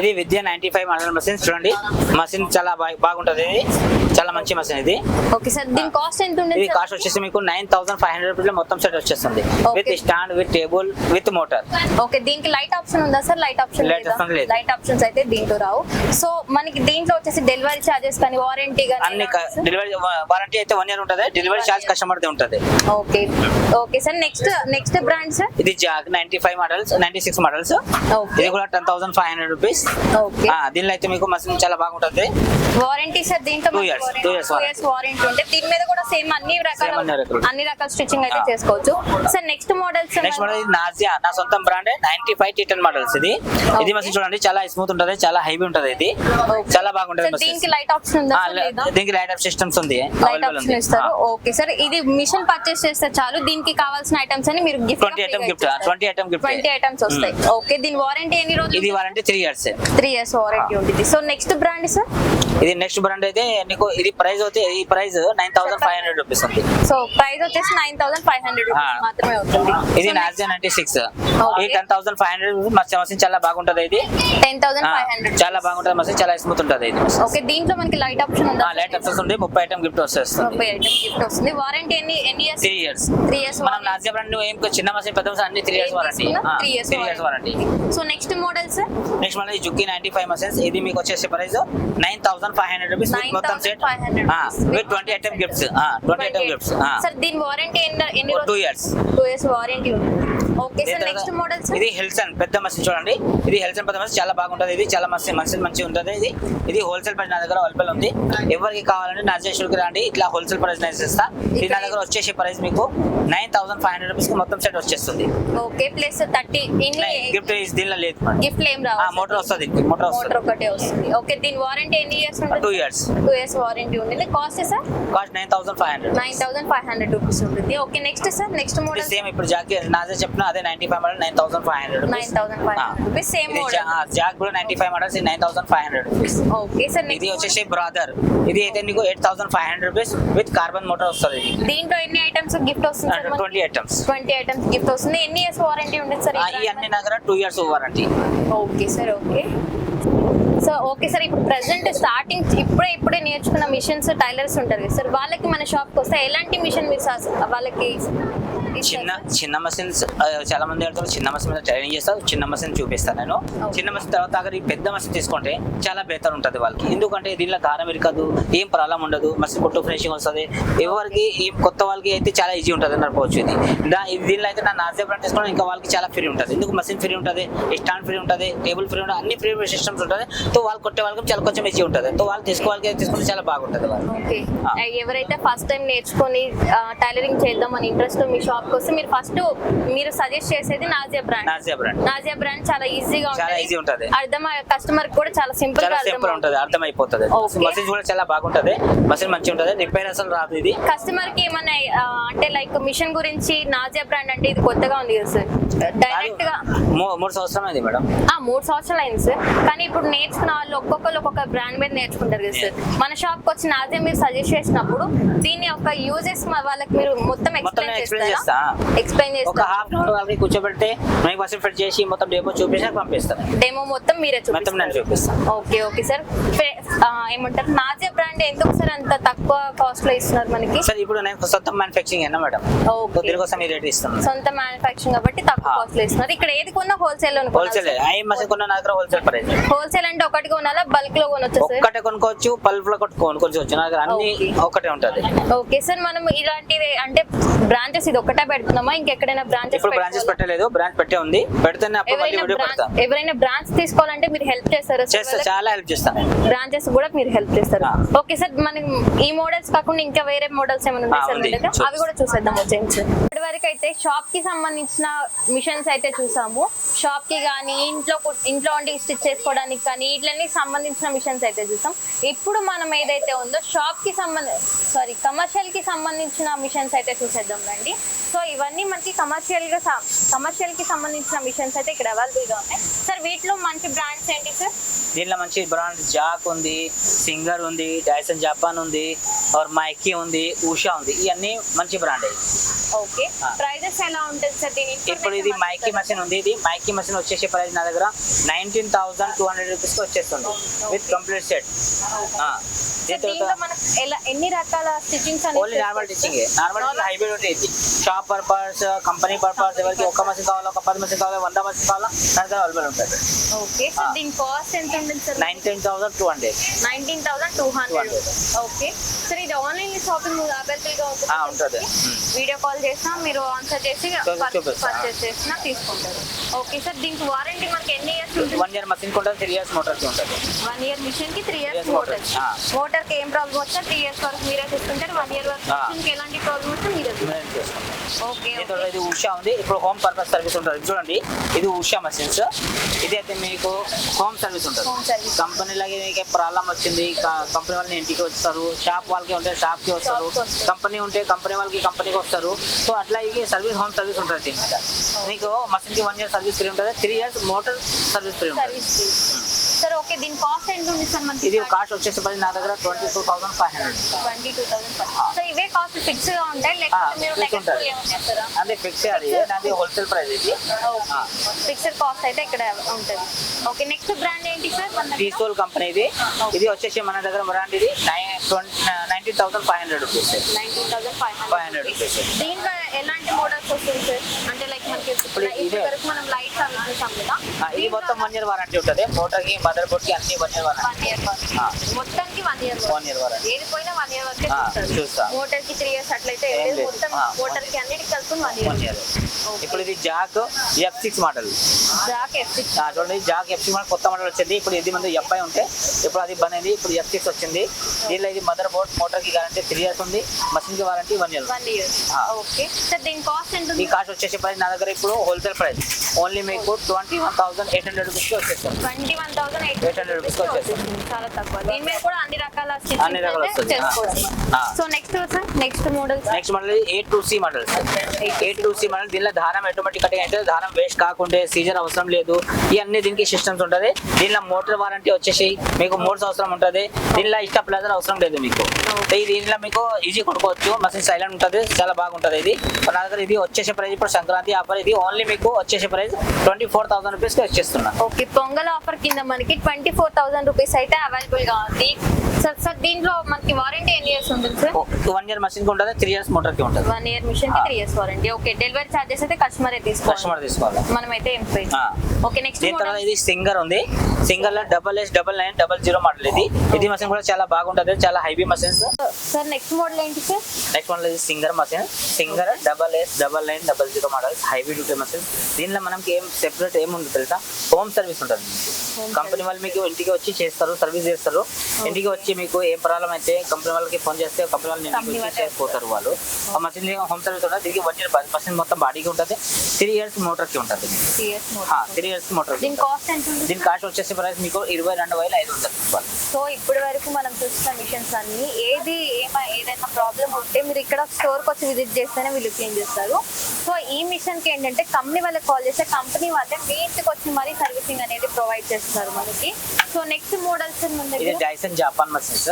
ఇది Vidya ninety five model machine చూడండి. మషిన్ చాలా బాగుంటది ఇది. చాలా మంచి మషిన్ ఇది. Okay sir. దీని కాస్ట్ ఎంత ఉండేది ఇది కాస్ట్ వచ్చేసి మీకు nine thousand five hundred rupees మొత్తం సెట్ వచ్చేస్తుంది. With stand with table with motor. Okay దీనికి లైట్ ఆప్షన్ ఉందా sir? Light option. Light options అయితే దీంట్లో రావు. సో మనకి దీంట్లో వచ్చేసి డెలివరీ చార్జెస్ కానీ వారంటీ అన్ని కానీ డెలివరీ వారంటీ అయితే వన్ ఇయర్ ఉంటుంది. డెలివరీ చార్జ్ కస్టమర్ ది ఉంటుంది. Okay okay sir next next brand sir ఇది Jack ninety five models ninety six models okay ఇది కూడా ten thousand five hundred rupees okay దీనిలో అయితే మీకు మషిన్ చాలా బాగుంటుంది వారంటీ సార్ దీంట్లో Two years, two years warranty. Warranty ఉంటే దీని మీద కూడా సేమ్ అన్ని రకాల అన్ని రకాలు. స్టిచ్చింగ్ అయితే. చేసుకోవచ్చు. Sir next models next model ఇది నాజియా నా సొంతం బ్రాండ్ నైన్టీ ఫైవ్ టీటన్ మోడల్స్ ఇది ఇది మసి చూడండి చాలా స్మూత్ ఉంటది చాలా హైవీ ఉంటది ఇది. చాలా బాగుంటది. దీనికి లైట్ ఆప్షన్ దీనికి లైట్ అప్ సిస్టమ్స్ ఉంది లైట్ అవైలబుల్ ఆప్షన్ ఉంది. ఇస్తారు? ఓకే సార్ ఇది మిషన్ పర్చేస్ చేస్తే చాలు. దీనికి కావాల్సిన ఐటమ్స్ అని మీరు gift twenty item gift twenty item gift twenty items వస్తాయి. ఓకే దీని వారంటీ ఎన్ని రోజులు ఇది warranty three years three years warranty ఉంటుంది. సో నెక్స్ట్ బ్రాండ్ సార్ ఇది నెక్స్ట్ బ్రాండ్ అయితే నీకు ఇది ప్రైస్ అయితే ఈ price nine thousand five hundred rupees ఉంది. సో ప్రైస్ వచ్చేసి నైన్ థౌసండ్ ఫైవ్ హండ్రెడ్. మాత్రమే ఉంటుంది. ఇది నాజియా నైన్టీ సిక్స్. ఇది టెన్ థౌసండ్ ఫైవ్ హండ్రెడ్ మస్తు మస్తు చాలా బాగుంటది ఇది. టెన్ థౌసండ్ ఫైవ్ హండ్రెడ్ చాలా బాగుంటది మస్తు చాలా స్మూత్ ఉంటది ఇది. ఓకే దీంట్లో మనకి లైట్ ఆప్షన్ ఉందా లైట్ అప్స్ ఉంది ముప్పై ఐటమ్ గిఫ్ట్ వస్తుంది. ముప్పై ఐటమ్ గిఫ్ట్ వస్తుంది. వారంటీ ఎన్ని ఎన్ని years three years three years మనం నాజియా బ్రాండ్ ఏం చిన్న మసీన్ పెద్ద మసీన్ అన్ని three years warranty three years three years warranty so next model sir next మళ్ళీ జుక్కి నైన్టీ ఫైవ్ మసీన్స్ ఇది మీకు వచ్చేసి price nine thousand five hundred rupees మొత్తం set 9,500 with twenty item gifts twenty item gifts sir దీని warranty ఎన్ని ఎన్ని two years two years warranty ఉంటుంది okay sir next model sir ఇది హెల్సన్ పెద్ద మసీన్ చూడండి. ఇది హెల్సన్ పెద్ద మసీన్ చాలా బాగుంటది ఇది చాలా మసీన్ మసీన్ మంచిగా ఉంటుంది ఇది. ఇది హోల్సేల్ ప్రైస్ నా దగ్గర అవైలబుల్ ఉంది. ఎవరికి కావాలంటే నా చేసి రండి ఇట్లా హోల్సేల్ ప్రైస్ నేను ఇస్తా. ఇది నా దగ్గర వచ్చేసి ప్రైస్ మీకు nine thousand five hundred rupees మొత్తం సెట్ వచ్చేస్తుంది. ఓకే ప్లస్ థర్టీ గిఫ్ట్ దీనిలో లేదు గిఫ్ట్ ఏం రావు మోటార్ వస్తుంది మోటార్ మోటార్ వస్తుంది ఒకటే వస్తుంది. ఓకే దీని వారంటీ ఎన్ని ఇయర్స్ ఉంటుంది? Two years two years warranty ఉంటుంది cost sir cost nine thousand five hundred nine thousand five hundred rupees ఉంటుంది. Okay next sir next model same ఇప్పుడు జాక్ నాదే చెప్పిన అదే ninety five model nine thousand five hundred nine thousand five rupees same Jack కూడా ninety five models nine thousand five hundred rupees okay sir ఇది వచ్చేసి brother ఇది అయితే నీకు eight thousand five hundred rupees with carbon motor వస్తుంది దీంట్లో ఎన్ని items gift వస్తుంది twenty items twenty items gift వస్తుంది. ఎన్ని ఇయర్స్ వారంటీ ఉంటుంది సార్ ఈ అన్ని దగ్గర two years warranty okay sir okay so okay sir ఇప్పుడు ప్రెసెంట్ స్టార్టింగ్ ఇప్పుడే ఇప్పుడే నేర్చుకున్న మిషన్స్ టైలర్స్ ఉంటారు కదా సార్ వాళ్ళకి మన షాప్కి వస్తే ఎలాంటి మిషన్ మీరు వాళ్ళకి చిన్న? చిన్న మసిన్స్ చాలా మంది వెళ్తారు చిన్న మసిన్ మీద ట్రైనింగ్ చేస్తారు చిన్న మసిన్ చూపిస్తాను నేను. చిన్న మసిన్ తర్వాత అక్కడ ఈ పెద్ద మసిన్ తీసుకుంటే చాలా బెటర్ ఉంటుంది వాళ్ళకి. ఎందుకంటే దీనిలో దారం ఇరకదు ఏం ప్రాబ్లం ఉండదు మసిన్ కొట్టు ఫినిషింగ్ వస్తుంది. ఎవరికి ఈ కొత్త వాళ్ళకి అయితే చాలా ఈజీ ఉంటుంది నడపవచ్చు ఇది. దా దీనిలో అయితే నా నాజే బ్రాండ్ తీసుకుని ఇంకా వాళ్ళకి చాలా ఫ్రీ ఉంటుంది. ఎందుకు మసిన్ ఫ్రీ ఉంటుంది స్టాండ్ ఫ్రీ ఉంటుంది టేబుల్ ఫ్రీ ఉంటుంది అన్ని ఫ్రీ సిస్టమ్స్ ఉంటుంది. సో వాళ్ళు కొట్టే వాళ్ళకి చాలా కొంచెం ఈజీ ఉంటుంది. సో వాళ్ళు తీసుకోవాలి తీసుకుంటే చాలా బాగుంటుంది వాళ్ళు. ఎవరైతే ఫస్ట్ టైం నేర్చుకొని టైలరింగ్ చేద్దామని ఇంట్రెస్ట్ మీ షాప్కి వస్తే మీరు ఫస్ట్ మీరు సజెస్ట్ చేసేది Nazia brand Nazia brand Nazia brand చాలా ఈజీగా చాలా easy ఉంటది. అర్థం కస్టమర్ కూడా చాలా సింపుల్గా సింపుల్ ఉంటుంది అర్థమైపోతుంది. మసిన్ కూడా చాలా బాగుంటది. మసిన్ మంచిగా ఉంటుంది. రిపేర్ అసలు రాదు ఇది. కస్టమర్కి ఏమన్నా ఆ, అంటే లైక్ మిషన్ గురించి నాజియా బ్రాండ్ అంటే ఇది కొత్తగా ఉంది కదా సార్ డైరెక్ట్గా మూడు సంవత్సరం అయింది మేడం. ఆ మూడు సంవత్సరాలు అయింది సార్ కానీ ఇప్పుడు నేర్చుకున్న వాళ్ళు ఒక్కొక్కరు ఒక్కొక్క బ్రాండ్ మీద నేర్చుకుంటారు కదా సార్. మన షాప్కి వచ్చి నాజియా మీరు సజెస్ట్ చేసినప్పుడు దీని యొక్క యూజెస్ వాళ్ళకి మీరు మొత్తం ఎక్స్ప్లెయిన్ చేస్తారా? చేస్తా. ఎక్స్ప్లెయిన్ ఒక చేస్తారా? హాఫ్ అవర్ వాళ్ళకి కూర్చోబెడితే మేము మసిన్ ఫిట్ చేసి మొత్తం డేమో చూపించి పంపిస్తాను డెమో మొత్తం మీరే మొత్తం నేను చూపిస్తాను ఓకే ఓకే సార్ ఏమంటారు? నాజియా బ్రాండ్ ఎందుకు సార్ అంత తక్కువ కాస్ట్లో ఇస్తున్నారు మనకి? సార్ ఇప్పుడు నేను సొంత మ్యానుఫ్యాక్చరింగ్ అన్నా మేడం. ఓకే దీనికోసం ఈ రేట్ ఇస్తాను సొంత మ్యానుఫాక్చరింగ్ కాబట్టి తక్కువ. కాస్ట్లో ఇస్తున్నారు. ఇక్కడ ఏది కొన్నా హోల్సేల్ హోల్సేల్ ఐ మసిన్ కొన్న నా దగ్గర హోల్సేల్ ప్రైస్ హోల్సేల్ అంటే ఒకటి కొనాలా? బల్క్లో కొనొచ్చు సార్ ఒక్కటే కొనుక్కోవచ్చు పల్ప్లో కొనుక్కోవచ్చు అన్ని. ఒకటే ఉంటది. ఓకే సార్ మనం ఇలాంటివి అంటే బ్రాంచెస్ ఇది ఒకటే పెడుతున్నామా? ఇంకెక్కడైనా బ్రాంచెస్ ఇప్పుడు బ్రాంచెస్ పెట్టలేదు బ్రాంచ్ పెట్టే ఉంది. పెడితేనే అప్పుడు మళ్ళీ ఎవరైనా వీడియో బ్రాంచ్ పెడతా. ఎవరైనా బ్రాంచ్ తీసుకోవాలంటే మీరు హెల్ప్ చేస్తారా చేస్తా చాలా హెల్ప్ చేస్తాను బ్రాంచెస్ కూడా మీరు హెల్ప్ చేస్తారు. ఓకే సార్ మనం ఈ మోడల్స్ కాకుండా ఇంకా వేరే మోడల్స్ ఏమైనా ఉన్నాయి సార్. అవి కూడా చూసేద్దాం వచ్చేయండి సార్ ఇప్పటి వరకు అయితే షాప్కి సంబంధించిన మిషన్స్ అయితే చూసాము. షాప్కి కానీ ఇంట్లో ఇంట్లో ఉండి స్టిచ్ చేసుకోవడానికి కానీ వీటిని సంబంధించిన మిషన్స్ అయితే చూసాం ఇప్పుడు మనం ఏదైతే ఉందో షాప్కి సంబంధ సారీ కమర్షియల్కి సంబంధించిన మిషన్స్ అయితే చూసేద్దాం రండి. సో ఇవన్నీ మనకి కమర్షియల్గా కమర్షియల్కి సంబంధించిన మిషన్స్ అయితే ఇక్కడ అవైలబుల్గా ఉన్నాయి. సార్ వీటిలో మంచి బ్రాండ్స్ ఏంటి సార్ దీనిలో మంచి బ్రాండ్ జాక్ ఉంది సింగర్ ఉంది డైసన్ జపాన్ ఉంది ఆర్ మైకీ ఉంది ఉషా ఉంది. ఇవన్నీ మంచి బ్రాండ్ ఓకే. ప్రైజెస్ ఎలా ఉంటుంది సార్ దీని ఇప్పుడు ఇది మైకీ మషిన్ ఉంది. ఇది మైకీ మషిన్ వచ్చేసి ప్రైస్ నా దగ్గర నైన్టీన్ థౌసండ్ టూ హండ్రెడ్ రూపీస్కి వచ్చేస్తుంది. విత్ కంప్లీట్ సెట్ ఎన్ని రకాల stitchings only normal stitching normal hybrid ఉంటుంది షాప్ పర్పస్ కంపెనీ పర్పస్ ఎవరికి ఒక మషిన్ కావాలో ఒక పది మషిన్ కావాలో వంద మషిన్ కావాలో దగ్గర అవైలబుల్ ఉంటుంది ఓకే. దీని కాస్ట్ ఎంత ఉంటుంది sir nineteen thousand two hundred. Nineteen thousand two hundred. Okay sir ఇది ఆన్లైన్ షాపింగ్ అవైలబుల్గా ఉంటుంది. వీడియో కాల్ చేసినా మీరు ఆన్సర్ చేసి. పర్చేస్ చేసినా తీసుకుంటారు. ఓకే సార్ దీనికి వారంటీ మనకి ఎన్ని ఇయర్స్ ఉంటుంది? వన్ ఇయర్ మసీన్ ఉంటుంది త్రీ ఇయర్స్ మోటార్కి ఉంటుంది. వన్ ఇయర్ మిషన్కి త్రీ ఇయర్స్. మోటార్. మోటార్కి ఏం ప్రాబ్లం వచ్చినా త్రీ ఇయర్స్ వరకు మీరే చూసుకుంటారు వన్ ఇయర్ వరకు. మిషన్కి ఎలాంటి ప్రాబ్లం వచ్చినా మీరే ఓకే ఇది ఉషా ఉంది. ఇప్పుడు హోమ్ పర్పస్ సర్వీస్ ఉంటుంది. చూడండి ఇది ఉషా మషిన్స్ ఇది అయితే మీకు హోమ్ సర్వీస్ ఉంటుంది. కంపెనీ లాగే మీకు ప్రాబ్లం వచ్చింది. కంపెనీ వాళ్ళని ఇంటికి వస్తారు. షాప్ వాళ్ళకి ఉంటే షాప్కి వస్తారు. కంపెనీ ఉంటే కంపెనీ వాళ్ళకి కంపెనీకి వస్తారు. సో అట్లా ఇది సర్వీస్ హోమ్ సర్వీస్ ఉంటుంది మీకు మషిన్కి వన్ ఇయర్ సర్వీస్ ఫ్రీ ఉంటుంది? Three years motor service free ఉంటుంది? సర్వీస్ సార్ ఓకే దీని కాస్ట్ ఎంత ఉంది సార్ మనకి ఇది కాస్ట్ వచ్చేసి పది నా దగ్గర twenty two thousand five hundred twenty two thousand so ఇవే కాస్ట్ ఫిక్స్గా ఉంటాయి? లేకపోతే మీరు నెగటివ్ అంటే ఫిక్స్ అది నాది హోల్సేల్ ప్రైస్ ఇది. ఫిక్స్డ్ కాస్ట్ అయితే ఇక్కడ ఉంటుంది. ఓకే నెక్స్ట్ బ్రాండ్ ఏంటి సార్? పీసోల్ కంపెనీ ఇది. ఇది వచ్చేసి మన దగ్గర బ్రాండ్ ఇది. Nineteen thousand five hundred rupees 19,500 500 rupees. rupees. దీంట్లో ఎలాంటి మోడల్స్ వస్తుంది సార్? అంటే లైక్ మనకి ఇప్పుడు వరకు మనం లైట్స్ అవి చూసాం కదా. ఇది మొత్తం వన్ ఇయర్ వారంటీ ఉంటుంది. మోటార్కి మదర్ బోర్డ్కి అన్ని వన్ ఇయర్ వారంటీ ఇయర్. మొత్తానికి one year one year warranty ఏది పోయినా వన్ ఇయర్ వరకే చూస్తా. మోటార్కి త్రీ ఇయర్స్ అట్లయితే. మొత్తం మోటార్కి అన్నిటికి కలుపుకొని వన్ వన్ ఇయర్ ఇయర్ ఇప్పుడు ఇది Jack F six model Jack F six చూడండి జాక్ ఎఫ్ సిక్స్ మోడల్ కొత్త మోడల్ వచ్చింది. ఇప్పుడు ఇది మంది ఎఫ్ఐ ఉంటే ఇప్పుడు అది బంద్ అయింది. ఇప్పుడు ఎఫ్ సిక్స్ వచ్చింది. దీనిలో ఇది మదర్ బోర్డ్ మోటార్కి గ్యారంటీ త్రీ ఇయర్స్ ఉంది. మషిన్కి warranty one year one year. Okay sir దీని కాస్ట్ ఎంత ఈ కాస్ట్ వచ్చేసి ప్రైస్ నా దగ్గర ఇప్పుడు హోల్సేల్ ప్రైస్ ఓన్లీ మీకు twenty one thousand eight hundred రూపీస్కి వచ్చేస్తుంది. Twenty one thousand eight 800 rupees కి వచ్చేస్తుంది. చాలా తక్కువ. దీని మీద కూడా అన్ని రకాల అన్ని రకాలు వస్తుంది. So next sir next model next model eight two C model eight two C model దీనిలో దారం ఆటోమేటిక్ కటింగ్ అయితే దారం వేస్ట్ కాకుండా సీజర్ అవసరం లేదు. ఇవన్నీ దీనికి సిస్టమ్స్ ఉంటుంది. దీనిలో మోటార్ వారంటీ వచ్చేసి మీకు మోటార్స్ అవసరం ఉంటుంది. దీనిలో ఇష్ట ప్లేజర్ అవసరం లేదు మీకు. దీనిలో మీకు ఈజీ కొనుక్కోవచ్చు. మసీన్ సైలెంట్ ఉంటుంది. చాలా బాగుంటుంది ఇది. నా దగ్గర ఇది వచ్చేసే ప్రైస్ ఇప్పుడు సంక్రాంతి ఆఫర్ ఇది ఓన్లీ మీకు వచ్చేసే ప్రైస్ ట్వంటీ ఫోర్ థౌసండ్ రూపీస్కి వచ్చేస్తున్నా. ఓకే పొంగల్ ఆఫర్ కింద మనకి ట్వంటీ ఫోర్ థౌసండ్ రూపీస్ అయితే అవైలబుల్గా ఉంది. సార్ సార్ దీంట్లో మనకి వారంటీ ఎన్ని ఇయర్స్ ఉంటుంది సార్ వన్ ఇయర్ మషిన్కి ఉంటుంది త్రీ ఇయర్స్ మోటార్కి ఉంటుంది. వన్ ఇయర్ మిషన్కి three years warranty. Okay delivery charges అయితే కస్టమర్ తీసుకోవాలి. కస్టమర్ తీసుకోవాలి. మనం అయితే ఏం పే. ఓకే నెక్స్ట్ దీని తర్వాత ఇది సింగర్ ఉంది. సింగర్లో double S double nine double zero model ఇది. ఇది మషిన్ కూడా చాలా బాగుంటది చాలా heavy machines. Sir next model ఏంటి సార్? నెక్స్ట్ వన్ ఇది Singer machine. Singer double S double nine double zero models heavy duty machine దీనిలో మనకి ఏం సెపరేట్ ఏం ఉంది తెలుసా? హోమ్ సర్వీస్ ఉంటుంది. కంపెనీ వాళ్ళు మీకు ఇంటికి వచ్చి చేస్తారు సర్వీస్ చేస్తారు. ఇంటికి వచ్చి మీకు ఏం ప్రాబ్లం అయితే కంపెనీ వాళ్ళకి ఫోన్ చేస్తే కంపెనీ వాళ్ళు వచ్చి వాళ్ళే ఆ మషిన్ హోమ్ సర్వీస్ ఉంటుంది దీనికి వన్ ఇయర్ మషిన్ మొత్తం బాడీకి ఉంటుంది. త్రీ ఇయర్స్ మోటార్కి ఉంటుంది. త్రీ ఇయర్స్ మోటార్ దీని కాస్ట్ వచ్చేసి ప్రైస్ మీకు ఇరవై రెండు వేల ఐదు వందల సో ఇప్పటి వరకు మనం చూస్తున్న మిషన్స్ అన్ని ఏది ఏమై ఏదైనా ప్రాబ్లం ఉంటే మీరు ఇక్కడ స్టోర్కి వచ్చి విజిట్ చేస్తేనే వీళ్ళు క్లీన్ చేస్తారు. సో ఈ మిషన్కి ఏంటంటే కంపెనీ వాళ్ళకి కాల్ చేస్తే కంపెనీ వాళ్ళే మీ ఇంటికి వచ్చి మరీ సర్వీసింగ్ అనేది ప్రొవైడ్ చేస్తారు మనకి. సో నెక్స్ట్ మోడల్స్ ఇది Dyson Japan machines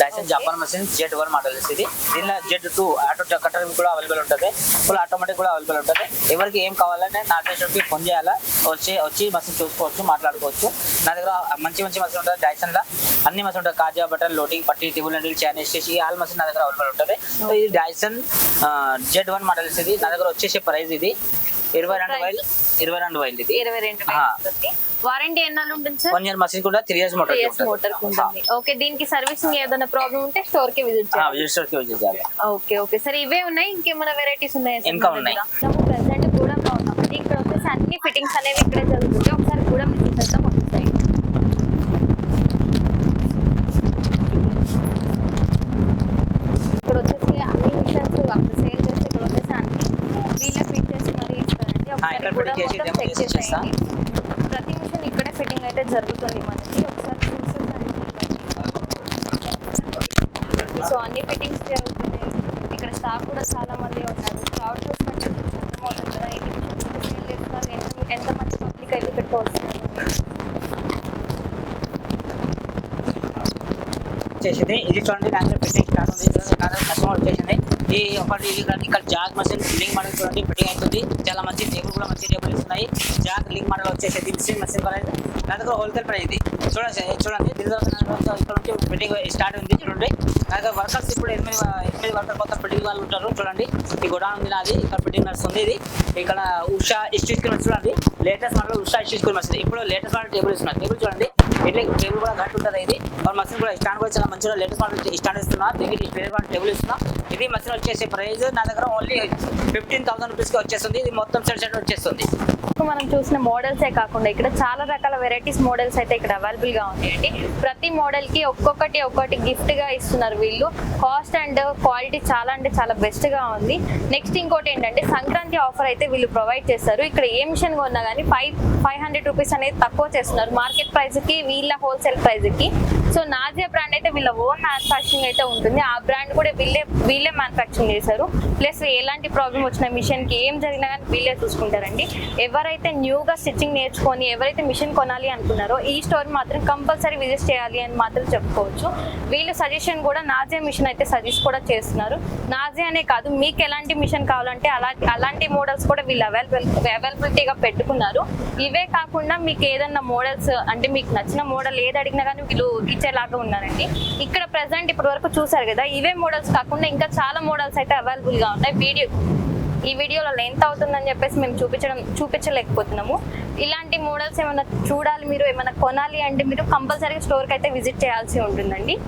Dyson. Japan machine Z one model ఇది. దీనిలో జెడ్ టూ ఆటో కట్టర్ కూడా అవైలబుల్ ఉంటుంది. ఫుల్ ఆటోమేటిక్ కూడా అవైలబుల్ ఉంటుంది. ఎవరికి ఏం కావాలంటే నా స్టేషన్కి ఫోన్ చేయాలా? వచ్చి వచ్చి మషిన్ చూసుకోవచ్చు మాట్లాడుకోవచ్చు. నా దగ్గర మంచి మంచి మషిన్ ఉంటుంది డైసన్లో అన్ని మషిన్ ఉంటుంది కాజా బటన్ లోటింగ్ పట్టి టిబుల్ చైనీస్ చేసి ఆల్ మసీన్ నా దగ్గర అవైలబుల్ ఉంటుంది. సో ఇది డైసన్ జెడ్ వన్ మోడల్స్ ఇది. నా దగ్గర వచ్చేసే ప్రైస్ ఇది. ఇరవై రెండు వేలు ఇరవై రెండు వేలు ఇది. ఇరవై రెండు ఆ. వారంటీ ఎన్నాళ్ళు ఉంటుంది సార్ వన్ ఇయర్ మషిన్ కూడా three years motor three years motor ఉంటుంది. ఓకే దీనికి సర్వీసింగ్ ఏదైనా ప్రాబ్లం ఉంటే స్టోర్కి విజిట్ చేయాలి. చేయాలి. ఓకే ఓకే సరే ఇవే ఉన్నాయి? ఇంకేమైనా వెరైటీస్ ఉన్నాయా ఇంకా ఉన్నాయి. ప్రెసెంట్ ఉన్నామండి ఇక్కడ వచ్చేసి అన్ని ఫిట్టింగ్స్ అనేవి ఇక్కడే జరుగుతుంది ఒకసారి గూడెం చూసేద్దాం ఒకసారి ఇక్కడ వచ్చేసి అన్ని మిషన్స్ అక్కడ సేల్ చేస్తే ఇక్కడ వచ్చేసి అన్ని వీళ్ళే ఫిట్ చేసి మరీ మొత్తం చెక్. చేసేయండి. ప్రతి మిషన్ ఇక్కడే ఫిట్టింగ్ అయితే జరుగుతుంది మనకి. ఒకసారి చూసేసరికి. సో అన్ని ఫిట్టింగ్స్ జరుగుతున్నాయి. ఇక్కడ స్టాఫ్ కూడా చాలా మంది ఉన్నారు. క్రౌడ్ చూసినట్టు అర్థమవుతుంది కదా ఎన్ని మిషన్స్ సేల్ చేస్తున్నారు. ఎంత ఎంత మంది పబ్లిక్ అయితే వస్తున్నారు వచ్చేసింది ఇది చూడండి దాంట్లో ఫిట్టింగ్ స్టార్ట్ ఉంది ఈ ఒకటి ఇక్కడ జాగ్ మసీన్ లింక్ మోడల్ చూడండి ఫిట్టింగ్ అవుతుంది చాలా మంచి టేబుల్ కూడా మంచి టేబుల్ ఇస్తున్నాయి. జాగ్ లింక్ మోడల్ వచ్చేసి మిషన్ మసీన్ ప్రైస్ నా దగ్గర హోల్సేల్ ప్రైస్ ఇది. చూడండి చూడండి. ఇక్కడ నుంచి ఫిట్టింగ్ స్టార్ట్ ఉంది చూడండి. నా దగ్గర వర్కర్స్ ఇప్పుడు ఎనిమిది ఎనిమిది వర్కర్ కొత్త ఫిట్టింగ్ వాళ్ళు ఉంటారు చూడండి. ఈ గొడవ ఉంది నాది ఇక్కడ ఫిట్టింగ్ నడుస్తుంది ఇది. ఇక్కడ ఉషా ఇష్యూ చూడండి. లేటెస్ట్ మోడల్ ఉషా ఇష్యూ స్కూల్ ఇప్పుడు లేటెస్ట్ మోడల్ టేబుల్ ఇస్తున్నారు. టేబుల్ చూడండి. ఇట్లా టేబుల్ కూడా గట్టి ఉంటుంది ఇది. మరి మసీన్ కూడా స్టాండ్ కూడా చాలా మంచిగా లేటెస్ట్ మోడల్ స్టాండ్ ఇస్తున్నా. దీనికి వేరే టేబుల్ ఇస్తున్నా. ఇది మసీన్ వచ్చేసి ప్రైస్ నా దగ్గర ఓన్లీ ఫిఫ్టీన్ థౌసండ్ రూపీస్కి వచ్చేస్తుంది. ఇది మొత్తం సెట్ సెట్ వచ్చేస్తుంది. మనం చూసిన మోడల్సే కాకుండా ఇక్కడ చాలా రకాల వెరైటీస్ మోడల్స్ అయితే ఇక్కడ అవైలబుల్గా ఉన్నాయండి. ప్రతి మోడల్కి ఒక్కొక్కటి ఒక్కొక్కటి గిఫ్ట్గా ఇస్తున్నారు వీళ్ళు. కాస్ట్ అండ్ క్వాలిటీ చాలా అంటే చాలా బెస్ట్గా ఉంది. నెక్స్ట్ ఇంకోటి ఏంటంటే సంక్రాంతి ఆఫర్ అయితే వీళ్ళు ప్రొవైడ్ చేస్తారు. ఇక్కడ ఏ మిషన్ కొన్నా కానీ ఫైవ్ ఫైవ్ హండ్రెడ్ రూపీస్ అనేది తక్కువ చేస్తున్నారు. మార్కెట్ ప్రైస్కి వీళ్ళ హోల్సేల్ ప్రైస్కి. సో నాజియా బ్రాండ్ అయితే వీళ్ళ ఓన్ మ్యానుఫాక్చరింగ్ అయితే ఉంటుంది. ఆ బ్రాండ్ కూడా వీళ్ళే వీళ్ళే మ్యానుఫాక్చరింగ్ చేశారు. ప్లస్ ఎలాంటి ప్రాబ్లం వచ్చిన మిషన్కి ఏం జరిగినా కానీ వీళ్ళే చూసుకుంటారండి. ఎవరైతే న్యూగా స్టిచ్చింగ్ నేర్చుకొని ఎవరైతే మిషన్ కొనాలి అనుకున్నారో ఈ స్టోర్ మాత్రం కంపల్సరీ విజిట్ చేయాలి అని మాత్రం చెప్పుకోవచ్చు. వీళ్ళు సజెషన్ కూడా నాజియా మిషన్ అయితే సజెస్ట్ కూడా చేస్తున్నారు. నాజియా అనే కాదు మీకు ఎలాంటి మిషన్ కావాలంటే అలా అలాంటి మోడల్స్ కూడా వీళ్ళు అవైలబుల్ అవైలబిలిటీగా పెట్టుకున్నారు. ఇవే కాకుండా మీకు ఏదన్నా మోడల్స్ అంటే మీకు నచ్చిన మోడల్ ఏది అడిగినా కానీ వీళ్ళు ఇచ్చేలాగా ఉన్నారండి. ఇక్కడ ప్రెసెంట్ ఇప్పటి వరకు చూసారు కదా ఇవే మోడల్స్ కాకుండా ఇంకా చాలా మోడల్స్ అయితే అవైలబుల్గా ఉన్నాయి. వీడియో ఈ వీడియోలో లెంత్ అవుతుందని చెప్పేసి మేము చూపించడం చూపించలేకపోతున్నాము. ఇలాంటి మోడల్స్ ఏమైనా చూడాలి మీరు ఏమైనా కొనాలి అంటే మీరు కంపల్సరీ స్టోర్కి అయితే విజిట్ చేయాల్సి ఉంటుందండి.